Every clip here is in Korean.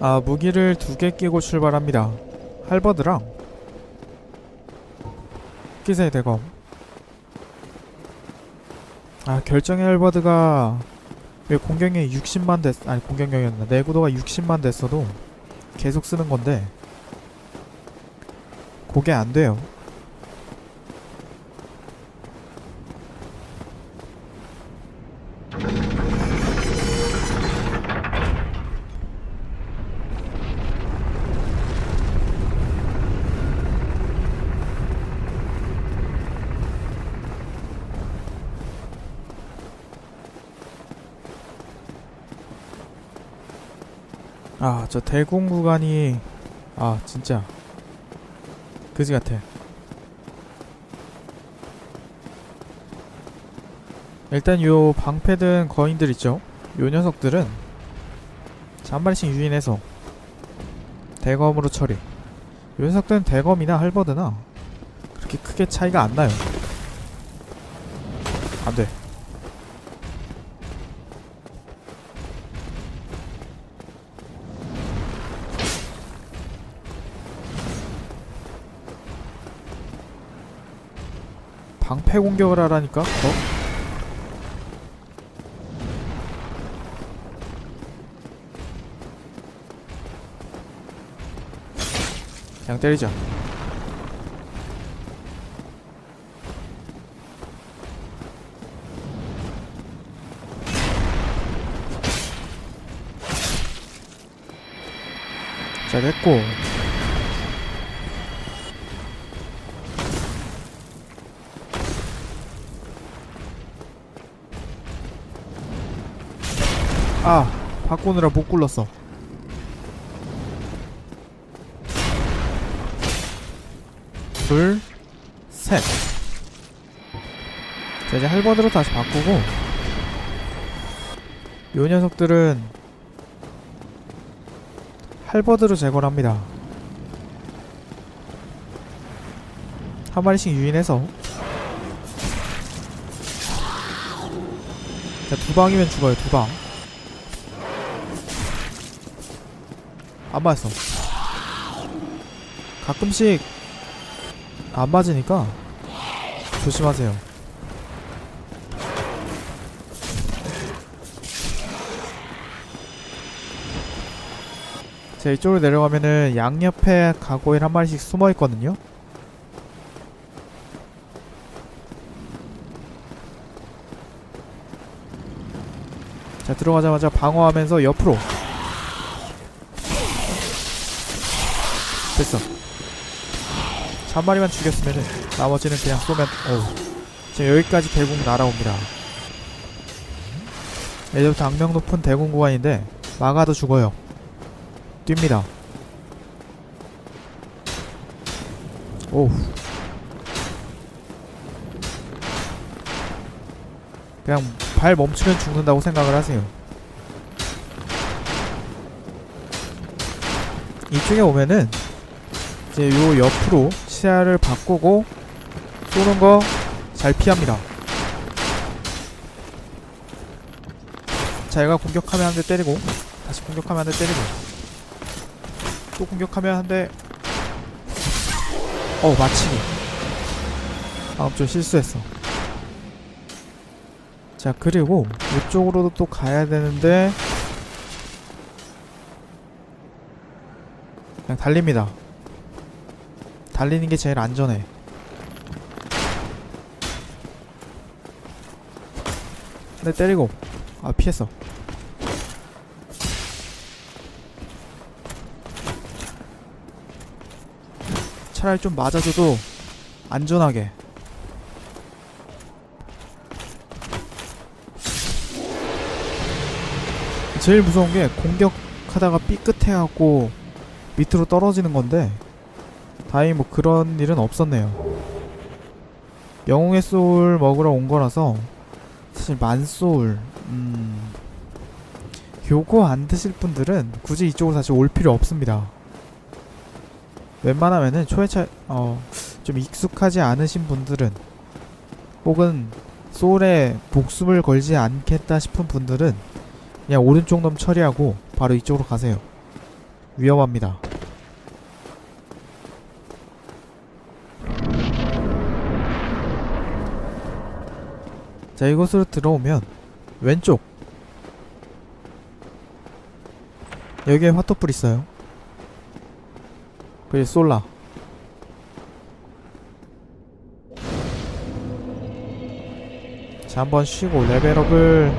아 무기를 두 개 끼고 출발합니다. 할버드랑 기세의 대검. 아 결정의 할버드가 왜 공격력이 60만 됐 아니 공격력이었나 내구도가 60만 됐어도 계속 쓰는 건데 그게 안 돼요. 아, 저 대공 구간이 아, 진짜 그지 같아. 일단 요 방패든 거인들 있죠? 요 녀석들은 자, 한 마리씩 유인해서 대검으로 처리. 요 녀석들은 대검이나 할버드나 그렇게 크게 차이가 안 나요. 안 돼. 방패 공격을 하라니까? 어? 그냥 때리자. 자, 됐고. 아, 바꾸느라 못 굴렀어. 둘, 셋. 자, 이제 할버드로 다시 바꾸고, 요 녀석들은 할버드로 제거를 합니다. 한 마리씩 유인해서 자, 두 방이면 죽어요, 두 방. 안 맞았어. 가끔씩 안 맞으니까 조심하세요. 자, 이쪽으로 내려가면은 양옆에 가고일 한 마리씩 숨어 있거든요. 자, 들어가자마자 방어하면서 옆으로 됐어. 자, 한 마리만 죽였으면은 나머지는 그냥 쏘면 어우. 지금 여기까지 대공 날아옵니다. 예전부터 악명 높은 대공 구간인데 막아도 죽어요. 뜁니다. 오우. 그냥 발 멈추면 죽는다고 생각을 하세요. 이쪽에 오면은 이제 요 옆으로 시야를 바꾸고 쏘는 거 잘 피합니다. 자, 얘가 공격하면 한 대 때리고 다시 공격하면 한 대 때리고 또 공격하면 한 대 어, 맞히기. 아, 좀 실수했어. 자, 그리고 이쪽으로도 또 가야 되는데 그냥 달립니다. 달리는 게 제일 안전해. 네, 때리고. 아, 피했어. 차라리 좀 맞아줘도 안전하게. 제일 무서운 게 공격하다가 삐끗해갖고 밑으로 떨어지는 건데 다행히 뭐 그런 일은 없었네요. 영웅의 소울 먹으러 온 거라서 사실 만소울 음 요거 안 드실 분들은 굳이 이쪽으로 다시 올 필요 없습니다. 웬만하면은 초회차 어 좀 익숙하지 않으신 분들은 혹은 소울에 목숨을 걸지 않겠다 싶은 분들은 그냥 오른쪽 놈 처리하고 바로 이쪽으로 가세요. 위험합니다. 자, 이곳으로 들어오면 왼쪽 여기에 화토불 있어요. 그리고 솔라. 자, 한번 쉬고 레벨업을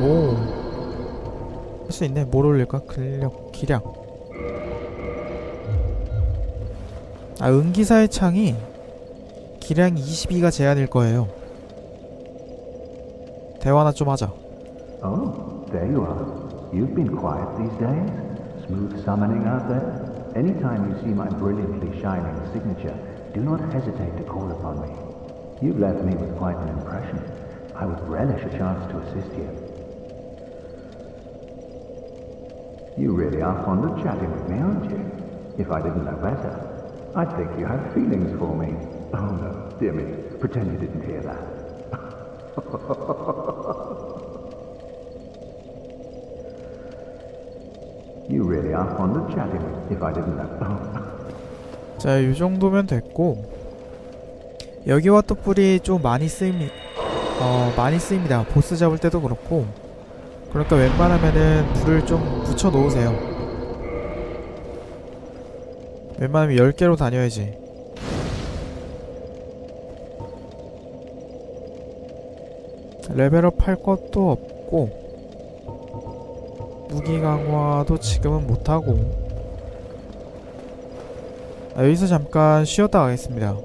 오. 할 수 있네. 뭘 올릴까? 근력, 기량. 아, 은기사의 창이 기량이 22가 제한일 거예요. 대화나 좀 하자. Oh, there you are. You've been quiet these days. Smooth summoning out there. Anytime you see my brilliantly shining signature, do not hesitate to call upon me. You've left me with quite an impression. I would relish a chance to assist you. You really are fond of chatting with me, aren't you? If I didn't know better, I'd think you had feelings for me. Oh no, dear me, pretend you didn't hear that. You really are fond of chatting if I didn't know. 자, 이 정도면 됐고 여기 화토불이 좀 많이 쓰입니 어, 많이 쓰입니다. 보스 잡을 때도 그렇고 그러니까 웬만하면은 불을 좀 붙여 놓으세요. 웬만하면 10개로 다녀야지. 레벨업 할 것도 없고 무기 강화도 지금은 못하고 아, 여기서 잠깐 쉬었다 가겠습니다.